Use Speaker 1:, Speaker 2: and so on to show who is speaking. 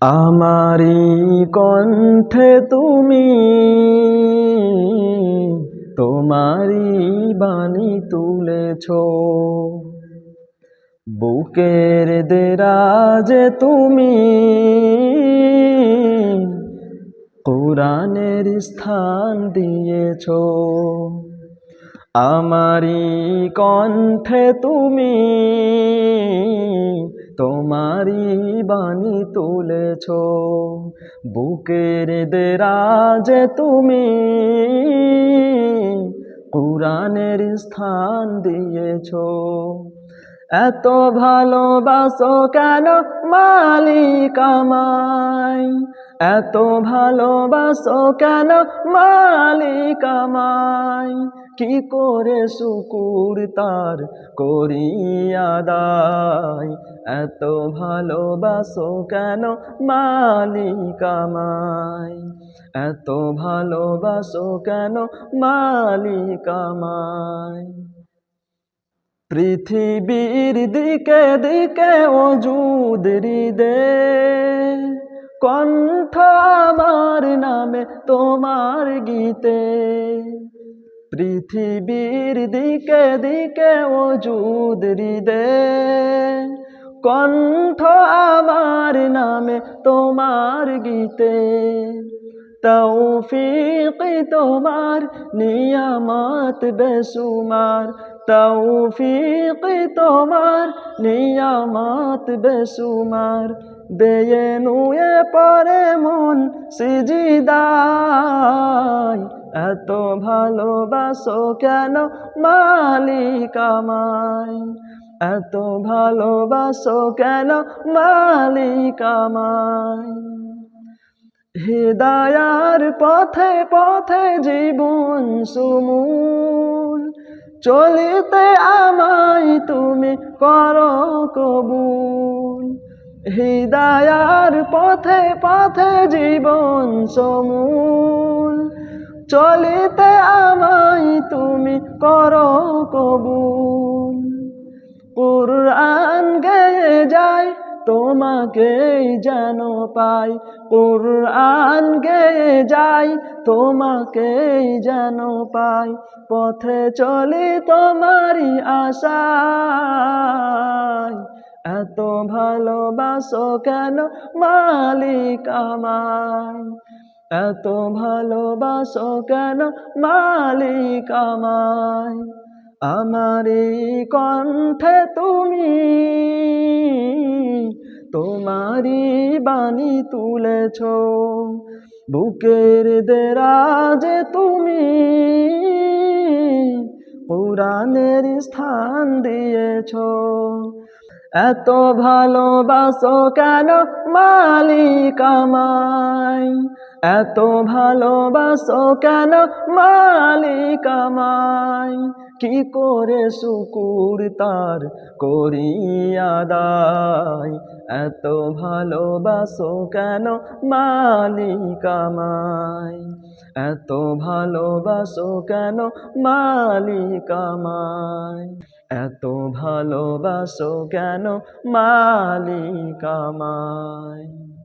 Speaker 1: আমারি কণ্ঠে তুমি, তোমারি বাণী তুলেছ। বুকের দেরাজে তুমি, কোরআনের স্থান দিয়েছ। আমারি কণ্ঠে তুমি তোমারি বাণী তুলেছ। বুকের দেরাজে তুমি কোরআনের স্থান দিয়েছ। এত ভালোবাসো কেন মালিক আমায়? এত ভালোবাসো কেন মালিক আমায়? কি করে শুকুর তার করিয়া দায় এত ভালোবাসো কেন মালিক আমায় এত ভালোবাসো কেন মালিক আমায় পৃথিবীর দিকে দিকে অজুদ হৃদে কণ্ঠ আমার নামে তোমার গীতে। পৃথিবীর দিকে দিকে অজুদ হৃদে কণ্ঠ আমার নামে তোমার গীতে। তৌফিক তোমার, নিয়ামত বেসুমার তৌফিক তোমার, নিয়ামত বেসুমার বেয়ে নুয়ে পরে মন সিজিদায়। এত ভালোবাসো কেন মালিক আমায়? এত ভালোবাসো কেন মালিক আমায়? হৃদয়ার পথে পথে জীবন সুমূল, চলিতে আমায় তুমি কর কবুল। হৃদয়ার পথে পথে জীবন সমূল, চলিতে আমায় তুমি কর কবুল। তোমাকেই যেন পাই, কুরআন গেয়ে যাই, তোমাকেই যেন পাই, পথে চলি তোমারই আশায়। এত ভালোবাসো কেন মালিক আমায়? এত ভালোবাসো কেন মালিক আমায়? আমারই কণ্ঠে তুমি তোমারি বাণী তুলেছ। বুকের দেরাজে তুমি পুরাণের স্থান দিয়েছ। এত ভালোবাসো কেন মালিক আমায়? এত ভালোবাসো কেন মালিক আমায়? কি করে শুকুর তার করিয়া দায় এত ভালোবাসো কেন মালিক আমায়? এত ভালোবাসো কেন মালিক আমায়? এত ভালোবাসো কেন মালিক আমায়?